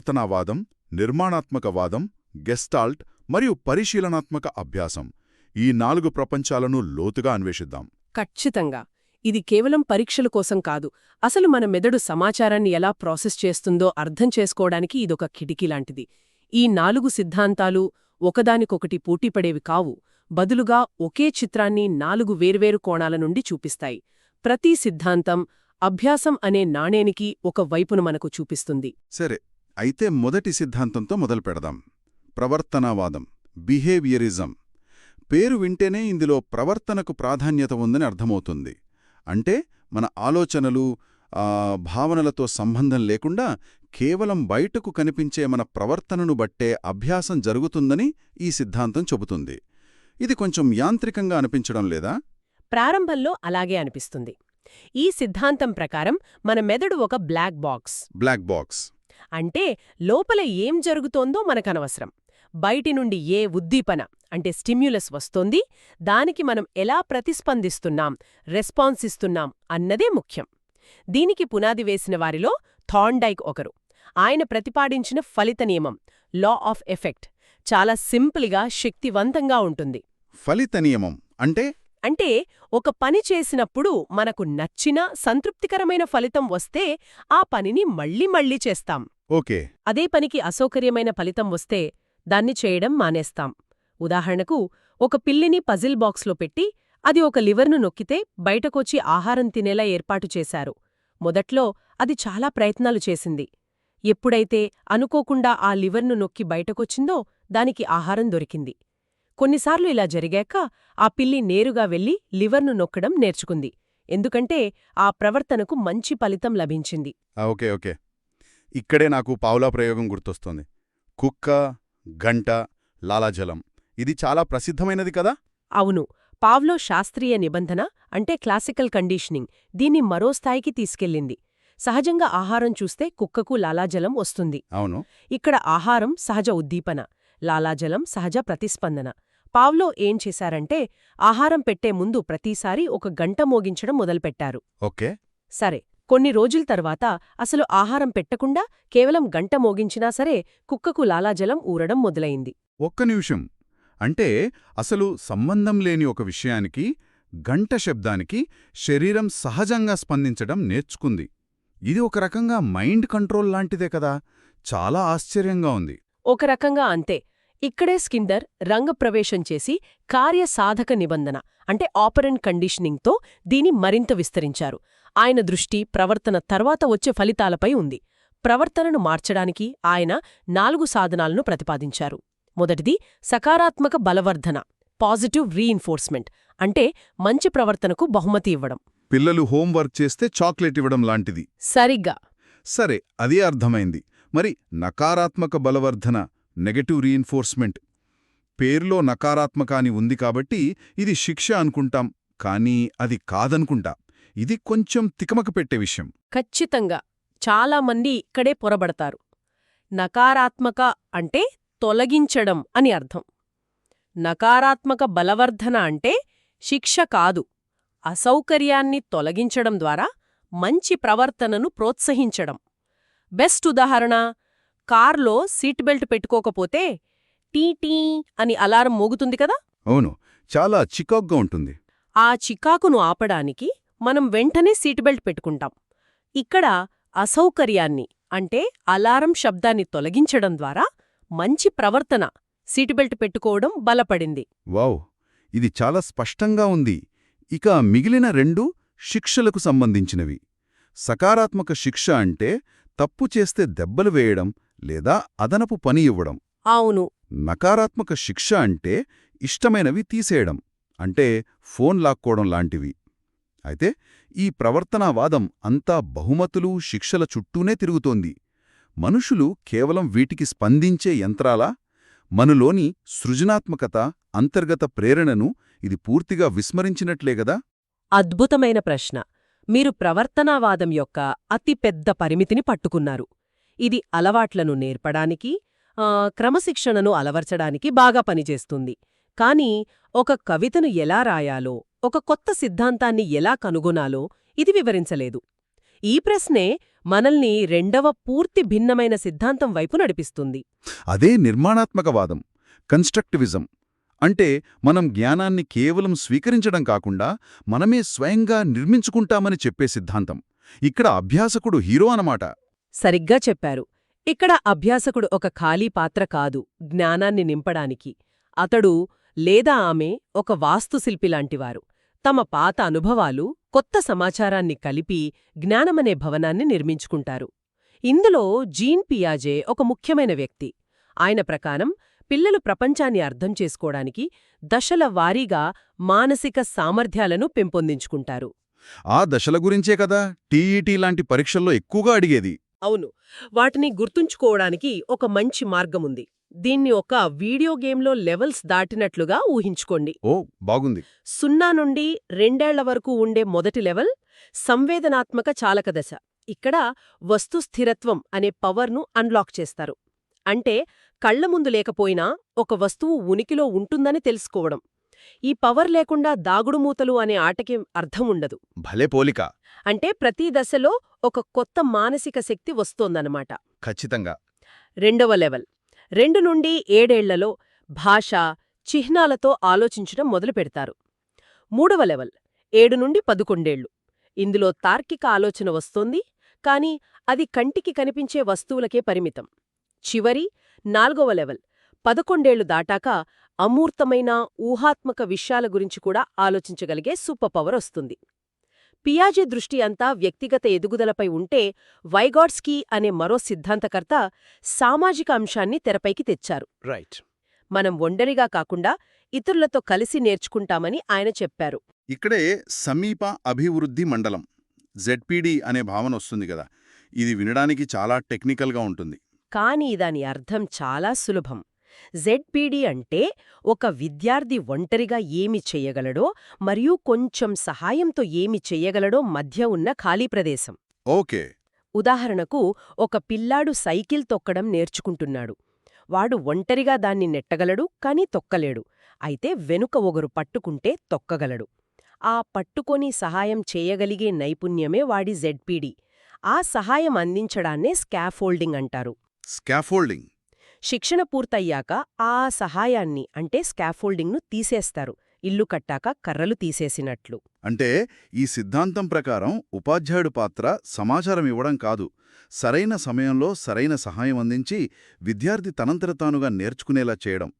ప్రవర్తనావాదం నిర్మాణాత్మకవాదం gestalt మరియు పరిశీలనాత్మక అభ్యాసం. ఈ నాలుగు ప్రపంచాలను లోతుగా అన్వేషిద్దాం. ఖచ్చితంగా. ఇది కేవలం పరీక్షల కోసం కాదు. అసలు మన మెదడు సమాచారాన్ని ఎలా ప్రాసెస్ చేస్తుందో అర్థం చేసుకోవడానికి ఇదొక కిటికీ లాంటిది. ఈ నాలుగు సిద్ధాంతాలు ఒకదానికొకటి పోటీపడేవి కావు. బదులుగా ఒకే చిత్రాన్ని నాలుగు వేర్వేరు కోణాల నుండి చూపిస్తాయి. ప్రతి సిద్ధాంతం అభ్యాసం అనే నాణేనికి ఒక వైపును మనకు చూపిస్తుంది. సరే అయితే మొదటి సిద్ధాంతంతో మొదలు పెడదాం. ప్రవర్తనావాదం బిహేవియరిజం. పేరు వింటేనే ఇందులో ప్రవర్తనకు ప్రాధాన్యత ఉందని అర్థమవుతుంది. అంటే మన ఆలోచనలు భావనలతో సంబంధం లేకుండా కేవలం బయటకు కనిపించే మన ప్రవర్తనను బట్టే అభ్యాసం జరుగుతుందని ఈ సిద్ధాంతం చెబుతుంది. ఇది కొంచెం యాంత్రికంగా అనిపించడం లేదా? ప్రారంభంలో అలాగే అనిపిస్తుంది. ఈ సిద్ధాంతం ప్రకారం మన మెదడు ఒక బ్లాక్ బాక్స్. Black box. అంటే లోపల ఏం జరుగుతోందో మనకనవసరం. బయటి నుండి ఏ ఉద్దీపన అంటే స్టిమ్యులస్ వస్తోంది దానికి మనం ఎలా ప్రతిస్పందిస్తున్నాం రెస్పాన్స్ ఇస్తున్నాం అన్నదే ముఖ్యం. దీనికి పునాది వేసిన వారిలో థాండైక్ ఒకరు. ఆయన ప్రతిపాదించిన ఫలిత నియమం లా ఆఫ్ ఎఫెక్ట్ చాలా సింపుల్గా శక్తివంతంగా ఉంటుంది. ఫలిత నియమం అంటే? అంటే ఒక పని చేసినప్పుడు మనకు నచ్చిన సంతృప్తికరమైన ఫలితం వస్తే ఆ పనిని మళ్ళీ మళ్ళీ చేస్తాం. ఓకే. అదే పనికి అసౌకర్యమైన ఫలితం వస్తే దాన్ని చేయడం మానేస్తాం. ఉదాహరణకు ఒక పిల్లిని పజిల్ బాక్స్లో పెట్టి అది ఒక లివర్ను నొక్కితే బయటకొచ్చి ఆహారం తినేలా ఏర్పాటు చేశారు. మొదట్లో అది చాలా ప్రయత్నాలు చేసింది. ఎప్పుడైతే అనుకోకుండా ఆ లివర్ను నొక్కి బయటకొచ్చిందో దానికి ఆహారం దొరికింది. కొన్నిసార్లు ఇలా జరిగాక ఆ పిల్లి నేరుగా వెళ్ళి లివర్ను నొక్కడం నేర్చుకుంది. ఎందుకంటే ఆ ప్రవర్తనకు మంచి ఫలితం లభించింది. Okay okay. ఇక్కడే నాకు పావులా ప్రయోగం గుర్తొస్తోంది. కుక్క గంట లాలాజలం. ఇది చాలా ప్రసిద్ధమైనది కదా? అవును. పావ్లో శాస్త్రీయ నిబంధన అంటే క్లాసికల్ కండీషనింగ్. దీన్ని మరో స్థాయికి తీసుకెళ్ళింది. సహజంగా ఆహారం చూస్తే కుక్కకు లాలాజలం వస్తుంది. అవును. ఇక్కడ ఆహారం సహజ ఉద్దీపన లాలాజలం సహజ ప్రతిస్పందన. పావ్లో ఏం చేశారంటే ఆహారం పెట్టే ముందు ప్రతిసారి ఒక గంట మోగించడం మొదలుపెట్టారు. ఓకే. సరే కొన్ని రోజుల తర్వాత అసలు ఆహారం పెట్టకుండా కేవలం గంట మోగించినా సరే కుక్కకు లాలాజలం ఊరడం మొదలైంది. ఒక్క నిమిషం. అంటే అసలు సంబంధం లేని ఒక విషయానికి గంట శబ్దానికి శరీరం సహజంగా స్పందించడం నేర్చుకుంది. ఇది ఒక రకంగా మైండ్ కంట్రోల్ లాంటిదే కదా! చాలా ఆశ్చర్యంగా ఉంది. ఒక రకంగా అంతే. ఇక్కడే స్కిందర్ రంగప్రవేశం చేసి కార్యసాధక నిబంధన అంటే ఆపరెంట్ కండిషనింగ్తో దీని మరింత విస్తరించారు. ఆయన దృష్టి ప్రవర్తన తర్వాత వచ్చే ఫలితాలపై ఉంది. ప్రవర్తనను మార్చడానికి ఆయన నాలుగు సాధనాలను ప్రతిపాదించారు. మొదటిది సకారాత్మక బలవర్ధన పాజిటివ్ రీఇన్ఫోర్స్మెంట్ అంటే మంచి ప్రవర్తనకు బహుమతి ఇవ్వడం. పిల్లలు హోంవర్క్ చేస్తే చాక్లెట్ ఇవ్వడం లాంటిది. సరిగ్గా. సరే అదే అర్థమైంది. మరి నకారాత్మక బలవర్ధన నెగటివ్ రీఇన్ఫోర్స్మెంట్. పేరులో నకారాత్మక అని ఉంది కాబట్టి ఇది శిక్ష అనుకుంటాం కానీ అది కాదనుకుంటా. ఇది కొంచెం తికమక పెట్టే విషయం. ఖచ్చితంగా. చాలామంది ఇక్కడే పొరబడతారు. నకారాత్మక అంటే తొలగించడం అని అర్థం. నకారాత్మక బలవర్ధన అంటే శిక్ష కాదు. అసౌకర్యాన్ని తొలగించడం ద్వారా మంచి ప్రవర్తనను ప్రోత్సహించడం. బెస్ట్ ఉదాహరణ కార్లో సీట్ బెల్ట్ పెట్టుకోకపోతే టీ అని అలారం మోగుతుంది కదా? అవును. చాలా చికాగ్గా ఉంటుంది. ఆ చికాకును ఆపడానికి మనం వెంటనే సీట్ బెల్ట్ పెట్టుకుంటాం. ఇక్కడ అసౌకర్యాన్ని అంటే అలారం శబ్దాన్ని తొలగించడం ద్వారా మంచి ప్రవర్తన సీట్ బెల్ట్ పెట్టుకోవడం బలపడింది. వావ్! ఇది చాలా స్పష్టంగా ఉంది. ఇక మిగిలిన రెండు శిక్షలకు సంబంధించినవి. సకారాత్మక శిక్ష అంటే తప్పు చేస్తే దెబ్బలు వేయడం లేదా అదనపు పని ఇవ్వడం. అవును. నకారాత్మక శిక్ష అంటే ఇష్టమైనవి తీసేయడం అంటే ఫోన్ లాక్కోవడం లాంటివి. అయితే ఈ ప్రవర్తనావాదం అంతా బహుమతులు శిక్షల చుట్టూనే తిరుగుతోంది. మనుషులు కేవలం వీటికి స్పందించే యంత్రాలా? మనలోని సృజనాత్మకత అంతర్గత ప్రేరణను ఇది పూర్తిగా విస్మరించినట్లేగదా అద్భుతమైన ప్రశ్న. మీరు ప్రవర్తనావాదం యొక్క అతిపెద్ద పరిమితిని పట్టుకున్నారు. ఇది అలవాట్లను నేర్పడానికి క్రమశిక్షణను అలవర్చడానికి బాగా పనిచేస్తుంది. కానీ ఒక కవితను ఎలా రాయాలో ఒక కొత్త సిద్ధాంతాన్ని ఎలా కనుగొనాలో ఇది వివరించలేదు. ఈ ప్రశ్నే మనల్ని రెండవ పూర్తి భిన్నమైన సిద్ధాంతం వైపు నడిపిస్తుంది. అదే నిర్మాణాత్మకవాదం కన్స్ట్రక్టివిజం. అంటే మనం జ్ఞానాన్ని కేవలం స్వీకరించడం కాకుండా మనమే స్వయంగా నిర్మించుకుంటామని చెప్పే సిద్ధాంతం. ఇక్కడ అభ్యాసకుడు హీరో అనమాట సరిగ్గా చెప్పారు. ఇక్కడ అభ్యాసకుడు ఒక ఖాళీ పాత్ర కాదు జ్ఞానాన్ని నింపడానికి. అతడు లేదా ఆమె ఒక వాస్తుశిల్పిలాంటివారు తమ పాత అనుభవాలు కొత్త సమాచారాన్ని కలిపి జ్ఞానమనే భవనాన్ని నిర్మించుకుంటారు. ఇందులో జీన్ పియాజే ఒక ముఖ్యమైన వ్యక్తి. ఆయన ప్రకారం పిల్లలు ప్రపంచాన్ని అర్థం చేసుకోవడానికి దశల వారీగా మానసిక సామర్థ్యాలను పెంపొందించుకుంటారు. ఆ దశల గురించే కదా టీఈటీ లాంటి పరీక్షల్లో ఎక్కువగా అడిగేది. అవును. వాటిని గుర్తుంచుకోవడానికి ఒక మంచి మార్గముంది. దీన్ని ఒక వీడియో గేమ్లో లెవెల్స్ దాటినట్లుగా ఊహించుకోండి. ఓ బాగుంది. సున్నా నుండి రెండేళ్ళ వరకు ఉండే మొదటి లెవెల్ సంవేదనాత్మక చాలకదశ ఇక్కడ వస్తు స్థిరత్వం అనే పవర్ను అన్లాక్ చేస్తారు. అంటే కళ్ళ ముందు లేకపోయినా ఒక వస్తువు ఉనికిలో ఉంటుందని తెలుసుకోవడం. ఈ పవర్ లేకుండా దాగుడుమూతలు అనే ఆటకి అర్థం ఉండదు. భలే పోలిక. అంటే ప్రతి దశలో ఒక కొత్త మానసిక శక్తి వస్తోందన్నమాట. ఖచ్చితంగా. రెండవ లెవెల్ రెండు నుండి ఏడేళ్ళలో భాష చిహ్నాలతో ఆలోచించడం మొదలు పెడతారు. మూడవ లెవెల్ ఏడు నుండి పదుకొండేళ్ళు. ఇందులో తార్కిక ఆలోచన వస్తోంది కాని అది కంటికి కనిపించే వస్తువులకే పరిమితం. చివరి నాల్గవ లెవెల్ పదకొండేళ్ళు దాటాక అమూర్తమైన ఊహాత్మక విషయాల గురించి కూడా ఆలోచించగలిగే సూపర్ పవర్ వస్తుంది. పియాజే దృష్టి అంతా వ్యక్తిగత ఎదుగుదలపై ఉంటే వైగాడ్స్కీ అనే మరో సిద్ధాంతకర్త సామాజిక అంశాన్ని తెరపైకి తెచ్చారు. రైట్. మనం ఒంటరిగా కాకుండా ఇతరులతో కలిసి నేర్చుకుంటామని ఆయన చెప్పారు. ఇక్కడే సమీప అభివృద్ధి మండలం జెడ్పీడి అనే భావన వస్తుంది కదా. ఇది వినడానికి చాలా టెక్నికల్గా ఉంటుంది. కానీ దాని అర్థం చాలా సులభం. జెడ్పీడీ అంటే ఒక విద్యార్థి ఒంటరిగా ఏమి చెయ్యగలడో మరియు కొంచెం సహాయంతో ఏమి చెయ్యగలడో మధ్య ఉన్న ఖాళీ ప్రదేశం. ఓకే. ఉదాహరణకు ఒక పిల్లాడు సైకిల్ తొక్కడం నేర్చుకుంటున్నాడు. వాడు ఒంటరిగా దాన్ని నెట్టగలడు కాని తొక్కలేడు. అయితే వెనుక ఒకరు పట్టుకుంటే తొక్కగలడు. ఆ పట్టుకొని సహాయం చేయగలిగే నైపుణ్యమే వాడి జెడ్పీడీ. ఆ సహాయం అందించడాన్నే స్కాఫోల్డింగ్ అంటారు. స్కాఫోల్డింగ్. శిక్షణ పూర్తయ్యాక ఆ సహాయాన్ని అంటే స్కాఫోల్డింగ్ను తీసేస్తారు. ఇల్లు కట్టాక కర్రలు తీసేసినట్లు. అంటే ఈ సిద్ధాంతం ప్రకారం ఉపాధ్యాయుడు పాత్ర సమాచారం ఇవ్వడం కాదు. సరైన సమయంలో సరైన సహాయం అందించి విద్యార్థి తనంతర తానుగా నేర్చుకునేలా చేయడం.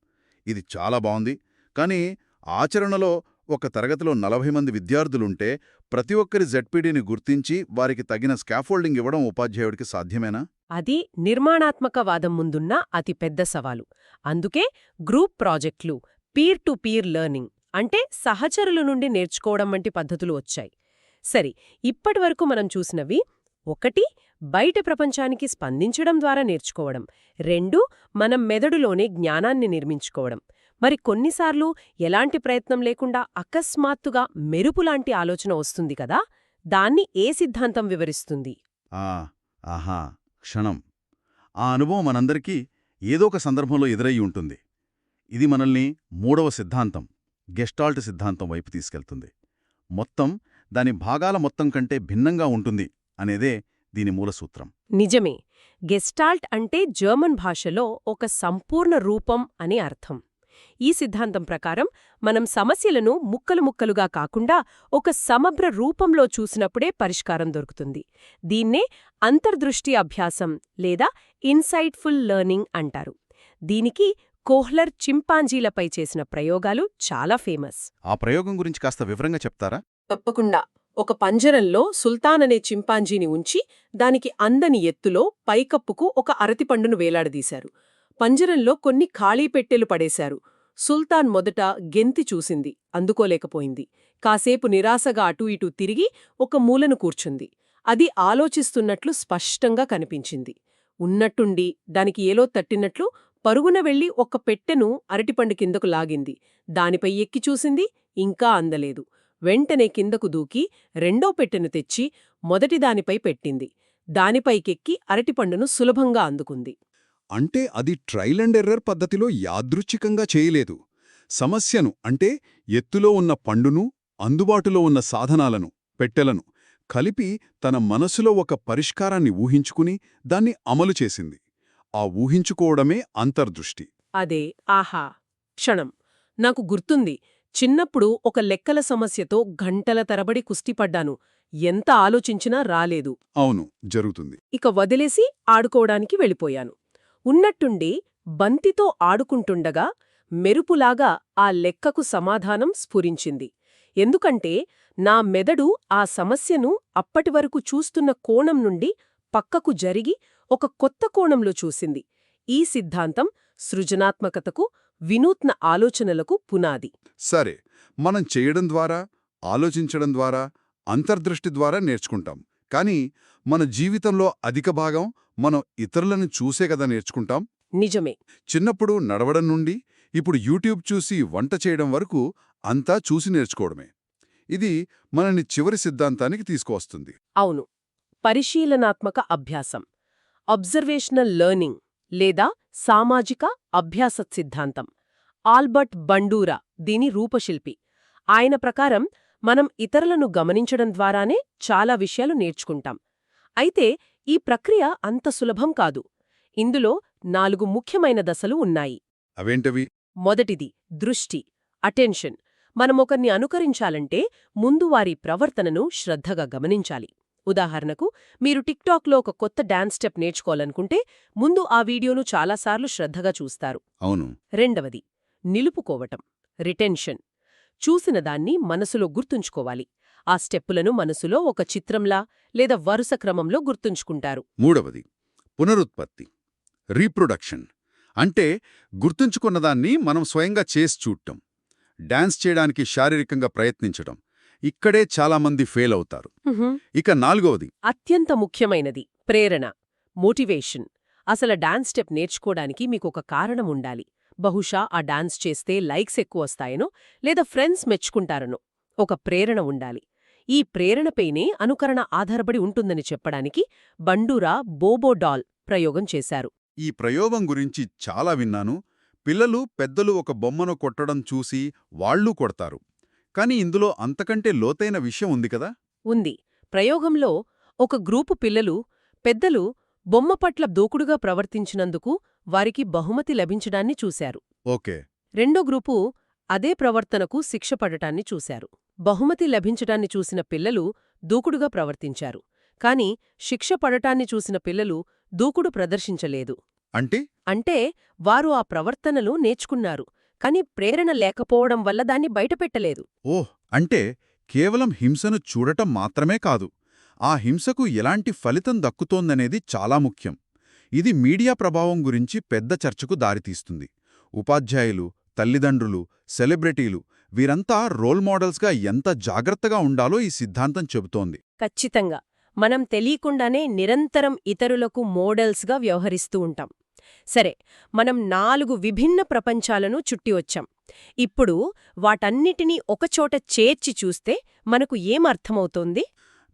ఇది చాలా బాగుంది కానీ ఆచరణలో ఒక తరగతిలో నలభై మంది విద్యార్థులుంటే ప్రతి ఒక్కరి జెడ్పీడీని గుర్తించి వారికి తగిన స్కాఫోల్డింగ్ ఇవ్వడం ఉపాధ్యాయుడికి సాధ్యమేనా? అది నిర్మాణాత్మకవాదం ముందున్న అతిపెద్ద సవాలు. అందుకే గ్రూప్ ప్రాజెక్టులు పీర్ టు పీర్ లెర్నింగ్ అంటే సహచరుల నుండి నేర్చుకోవడం వంటి పద్ధతులు వచ్చాయి. సరి ఇప్పటివరకు మనం చూసినవి ఒకటి బయట ప్రపంచానికి స్పందించడం ద్వారా నేర్చుకోవడం. రెండు మనం మెదడులోనే జ్ఞానాన్ని నిర్మించుకోవడం. మరి కొన్నిసార్లు ఎలాంటి ప్రయత్నం లేకుండా అకస్మాత్తుగా మెరుపులాంటి ఆలోచన వస్తుంది కదా? దాన్ని ఏ సిద్ధాంతం వివరిస్తుంది? ఆ ఆహా క్షణం. ఆ అనుభవం మనందరికీ ఏదో ఒక సందర్భంలో ఎదురయ్యి ఉంటుంది. ఇది మనల్ని మూడవ సిద్ధాంతం గెస్టాల్ట్ సిద్ధాంతం వైపు తీసుకెళ్తుంది. మొత్తం దాని భాగాల మొత్తం కంటే భిన్నంగా ఉంటుంది అనేదే దీని మూలసూత్రం నిజమే. గెస్టాల్ట్ అంటే జర్మన్ భాషలో ఒక సంపూర్ణ రూపం అని అర్థం. ఈ సిద్ధాంతం ప్రకారం మనం సమస్యలను ముక్కలు ముక్కలుగా కాకుండా ఒక సమగ్ర రూపంలో చూసినప్పుడే పరిష్కారం దొరుకుతుంది. దీన్నే అంతర్దృష్టి అభ్యాసం లేదా ఇన్సైట్ఫుల్ లెర్నింగ్ అంటారు. దీనికి కోహ్లర్ చింపాంజీలపై చేసిన ప్రయోగాలు చాలా ఫేమస్. ఆ ప్రయోగం గురించి కాస్త వివరంగా చెప్తారా? తప్పకుండా. ఒక పంజరంలో సుల్తాన్ అనే చింపాంజీని ఉంచి దానికి అందని ఎత్తులో పైకప్పుకు ఒక అరటిపండును వేలాడదీశారు. పంజరంలో కొన్ని ఖాళీ పెట్టెలు పడేశారు. సుల్తాన్ మొదట గెంతి చూసింది అందుకోలేకపోయింది. కాసేపు నిరాశగా అటూ ఇటూ తిరిగి ఒక మూలను కూర్చుంది. అది ఆలోచిస్తున్నట్లు స్పష్టంగా కనిపించింది. ఉన్నట్టుండి దానికి ఏలో తట్టినట్లు పరుగున వెళ్ళి ఒక పెట్టెను అరటిపండు కిందకు లాగింది. దానిపై ఎక్కి చూసింది ఇంకా అందలేదు. వెంటనే కిందకు దూకి రెండో పెట్టెను తెచ్చి మొదటి దానిపై పెట్టింది. దానిపైకెక్కి అరటిపండును సులభంగా అందుకుంది. అంటే అది ట్రైల్ అండ్ ఎర్రర్ పద్ధతిలో యాదృచ్ఛికంగా చేయలేదు. సమస్యను అంటే ఎత్తులో ఉన్న పండును అందుబాటులో ఉన్న సాధనాలను పెట్టెలను కలిపి తన మనసులో ఒక పరిష్కారాన్ని ఊహించుకుని దాన్ని అమలు చేసింది. ఆ ఊహించుకోవడమే అంతర్దృష్టి. అదే ఆహా! క్షణం. నాకు గుర్తుంది చిన్నప్పుడు ఒక లెక్కల సమస్యతో గంటల తరబడి కుస్తీపడ్డాను. ఎంత ఆలోచించినా రాలేదు. అవును జరుగుతుంది. ఇక వదిలేసి ఆడుకోవడానికి వెళ్ళిపోయాను. ఉన్నట్టుండి బంతితో ఆడుకుంటుండగా మెరుపులాగా ఆ లెక్కకు సమాధానం స్ఫురించింది. ఎందుకంటే నా మెదడు ఆ సమస్యను అప్పటివరకు చూస్తున్న కోణం నుండి పక్కకు జరిగి ఒక కొత్త కోణంలో చూసింది. ఈ సిద్ధాంతం సృజనాత్మకతకు వినూత్న ఆలోచనలకు పునాది. సరే మనం చేయడం ద్వారా ఆలోచించడం ద్వారా అంతర్దృష్టి ద్వారా నేర్చుకుంటాం. కానీ మన జీవితంలో అధిక భాగం మనం ఇతరులను చూసే కదా నేర్చుకుంటాం. నిజమే. చిన్నప్పుడు నడవడం నుండి ఇప్పుడు యూట్యూబ్ చూసి వంట చేయడం వరకు అంతా చూసి నేర్చుకోవడమే. ఇది మనని చివరి సిద్ధాంతానికి తీసుకువస్తుంది. అవును. పరిశీలనాత్మక అభ్యాసం. అబ్జర్వేషనల్ లెర్నింగ్ లేదా సామాజిక అభ్యాస సిద్ధాంతం. ఆల్బర్ట్ బండూరా దీని రూపశిల్పి. ఆయన ప్రకారం మనం ఇతరులను గమనించడం ద్వారానే చాలా విషయాలు నేర్చుకుంటాం. అయితే ఈ ప్రక్రియ అంత సులభం కాదు. ఇందులో నాలుగు ముఖ్యమైన దశలు ఉన్నాయి. అవేంటవి? మొదటిది దృష్టి అటెన్షన్. మనమొకర్ని అనుకరించాలంటే ముందు వారి ప్రవర్తనను శ్రద్ధగా గమనించాలి. ఉదాహరణకు మీరు టిక్టాక్లో ఒక కొత్త డాన్స్ స్టెప్ నేర్చుకోవాలనుకుంటే ముందు ఆ వీడియోను చాలాసార్లు శ్రద్ధగా చూస్తారు. అవును. రెండవది నిలుపుకోవటం రిటెన్షన్. చూసిన దాన్ని మనసులో గుర్తుంచుకోవాలి. ఆ స్టెప్పులను మనసులో ఒక చిత్రంలా లేదా వరుస క్రమంలో గుర్తుంచుకుంటారు. మూడవది పునరుత్పత్తి రీప్రొడక్షన్. అంటే గుర్తుంచుకున్నదాన్ని మనం స్వయంగా చేసి చూడటం డాన్స్ చేయడానికి శారీరకంగా ప్రయత్నించటం. ఇక్కడే చాలామంది ఫెయిల్ అవుతారు. ఇక నాలుగవది. అత్యంత ముఖ్యమైనది ప్రేరణ మోటివేషన్. అసలు డాన్స్ స్టెప్ నేర్చుకోవడానికి మీకొక కారణం ఉండాలి. బహుశా ఆ డాన్స్ చేస్తే లైక్స్ ఎక్కువ వస్తాయనో లేదా ఫ్రెండ్స్ మెచ్చుకుంటారనో ఒక ప్రేరణ ఉండాలి. ఈ ప్రేరణపైనే అనుకరణ ఆధారపడి ఉంటుందని చెప్పడానికి బండూరా బోబో డాల్ ప్రయోగం చేశారు. ఈ ప్రయోగం గురించి చాలా విన్నాను. పిల్లలు పెద్దలు ఒక బొమ్మను కొట్టడం చూసి వాళ్ళూ కొడతారు. కాని ఇందులో అంతకంటే లోతైన విషయం ఉంది కదా? ఉంది. ప్రయోగంలో ఒక గ్రూపు పిల్లలు పెద్దలు బొమ్మ పట్ల దూకుడుగా ప్రవర్తించినందుకు వారికి బహుమతి లభించడాన్ని చూశారు. ఓకే. రెండో గ్రూపు అదే ప్రవర్తనకు శిక్ష పడటాన్ని చూశారు. బహుమతి లభించటాన్ని చూసిన పిల్లలు దూకుడుగా ప్రవర్తించారు. కాని శిక్ష పడటాన్ని చూసిన పిల్లలు దూకుడు ప్రదర్శించలేదు. అంటే? అంటే వారు ఆ ప్రవర్తనలు నేర్చుకున్నారు. కాని ప్రేరణ లేకపోవడం వల్ల దాన్ని బయటపెట్టలేదు. ఓహ్! అంటే కేవలం హింసను చూడటం మాత్రమే కాదు. ఆ హింసకు ఎలాంటి ఫలితం దక్కుతోందనేది చాలా ముఖ్యం. ఇది మీడియా ప్రభావం గురించి పెద్ద చర్చకు దారితీస్తుంది. ఉపాధ్యాయులు తల్లిదండ్రులు సెలబ్రిటీలు వీరంతా రోల్ మోడల్స్గా ఎంత జాగ్రత్తగా ఉండాలో ఈ సిద్ధాంతం చెబుతోంది. ఖచ్చితంగా. మనం తెలియకుండానే నిరంతరం ఇతరులకు మోడల్స్గా వ్యవహరిస్తూ ఉంటాం. సరే మనం నాలుగు విభిన్న ప్రపంచాలను చుట్టి వచ్చాం. ఇప్పుడు వాటన్నిటినీ ఒకచోట చేర్చి చూస్తే మనకు ఏం అర్థమవుతోంది?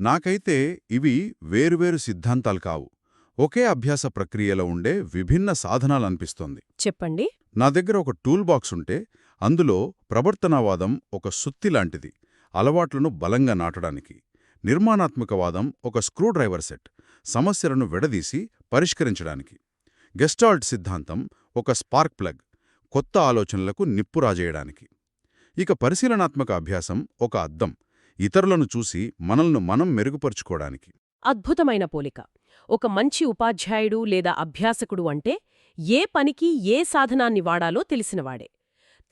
నాకైతే ఇవి వేరువేరు సిద్ధాంతాలు కావు. ఒకే అభ్యాస ప్రక్రియలో ఉండే విభిన్న సాధనాలనిపిస్తోంది. చెప్పండి. నా దగ్గర ఒక టూల్ బాక్స్ ఉంటే అందులో ప్రవర్తనవాదం ఒక సుత్తి లాంటిది అలవాట్లను బలంగా నాటడానికి. నిర్మాణాత్మకవాదం ఒక స్క్రూ డ్రైవర్ సెట్ సమస్యలను విడదీసి పరిష్కరించడానికి. గెస్టాల్ట్ సిద్ధాంతం ఒక స్పార్క్ ప్లగ్ కొత్త ఆలోచనలకు నిప్పు రాజేయడానికి. ఇక పరిశీలనాత్మక అభ్యాసం ఒక అద్దం ఇతరులను చూసి మనల్ని మనం మెరుగుపరుచుకోవడానికి. అద్భుతమైన పోలిక. ఒక మంచి ఉపాధ్యాయుడు లేదా అభ్యాసకుడు అంటే ఏ పనికి ఏ సాధనాన్ని వాడాలో తెలిసినవాడే.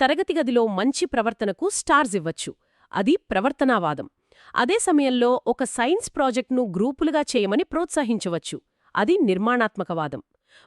తరగతి గదిలో మంచి ప్రవర్తనకు స్టార్స్ ఇవ్వచ్చు. అది ప్రవర్తనావాదం. అదే సమయంలో ఒక సైన్స్ ప్రాజెక్ట్ను గ్రూపులుగా చేయమని ప్రోత్సహించవచ్చు. అది నిర్మాణాత్మకవాదం.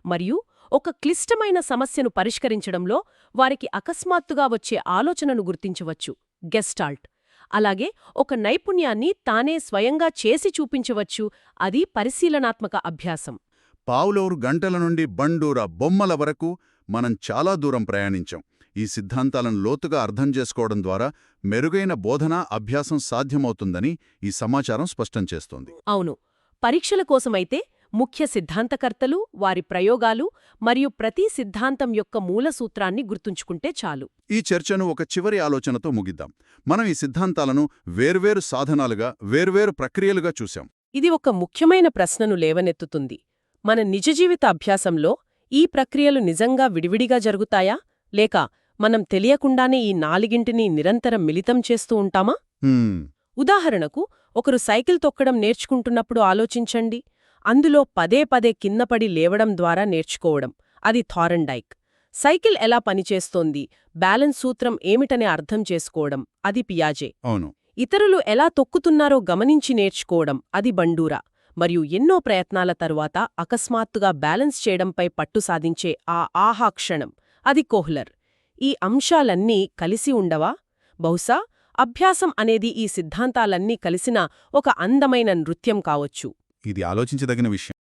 మరియు ఒక క్లిష్టమైన సమస్యను పరిష్కరించడంలో వారికి అకస్మాత్తుగా వచ్చే ఆలోచనను గుర్తించవచ్చు. గెస్టాల్ట్. అలాగే ఒక నైపుణ్యాన్ని తానే స్వయంగా చేసి చూపించవచ్చు. అది పరిశీలనాత్మక అభ్యాసం. పావులోరు గంటల నుండి బండూర బొమ్మల వరకు మనం చాలా దూరం ప్రయాణించాం. ఈ సిద్ధాంతాలను లోతుగా అర్థం చేసుకోవడం ద్వారా మెరుగైన బోధన అభ్యాసం సాధ్యమవుతుందని ఈ సమాచారం స్పష్టం చేస్తోంది. అవును. పరీక్షల కోసమైతే ముఖ్య సిద్ధాంతకర్తలు వారి ప్రయోగాలు మరియు ప్రతి సిద్ధాంతం యొక్క మూల సూత్రాన్ని గుర్తుంచుకుంటే చాలు. ఈ చర్చను ఒక చివరి ఆలోచనతో ముగిద్దాం. మనం ఈ సిద్ధాంతాలను వేర్వేరు సాధనాలుగా వేర్వేరు ప్రక్రియలుగా చూశాం. ఇది ఒక ముఖ్యమైన ప్రశ్నను లేవనెత్తుతుంది. మన నిజ జీవిత అభ్యాసంలో ఈ ప్రక్రియలు నిజంగా విడివిడిగా జరుగుతాయా? లేక మనం తెలియకుండానే ఈ నాలుగింటిని నిరంతరం మిళితం చేస్తూ ఉంటామా? ఉదాహరణకు ఒకరు సైకిల్ తొక్కడం నేర్చుకుంటున్నప్పుడు ఆలోచించండి. అందులో పదే పదే కిందపడి లేవడం ద్వారా నేర్చుకోవడం. అది థారండైక్. సైకిల్ ఎలా పనిచేస్తోంది? బ్యాలెన్స్ సూత్రం ఏమిటనే అర్థం చేసుకోవడం. అది పియాజే. అవును. ఇతరులు ఎలా తొక్కుతున్నారో గమనించి నేర్చుకోవడం. అది బండూరా. మరియు ఎన్నో ప్రయత్నాల తరువాత అకస్మాత్తుగా బ్యాలెన్స్ చేయడంపై పట్టు సాధించే ఆ ఆహా క్షణం. అది కోహ్లర్. ఈ అంశాలన్నీ కలిసి ఉండవా? బహుశా అభ్యాసం అనేది ఈ సిద్ధాంతాలన్నీ కలిసిన ఒక అందమైన నృత్యం కావచ్చు. ఇది ఆలోచించదగిన విషయం.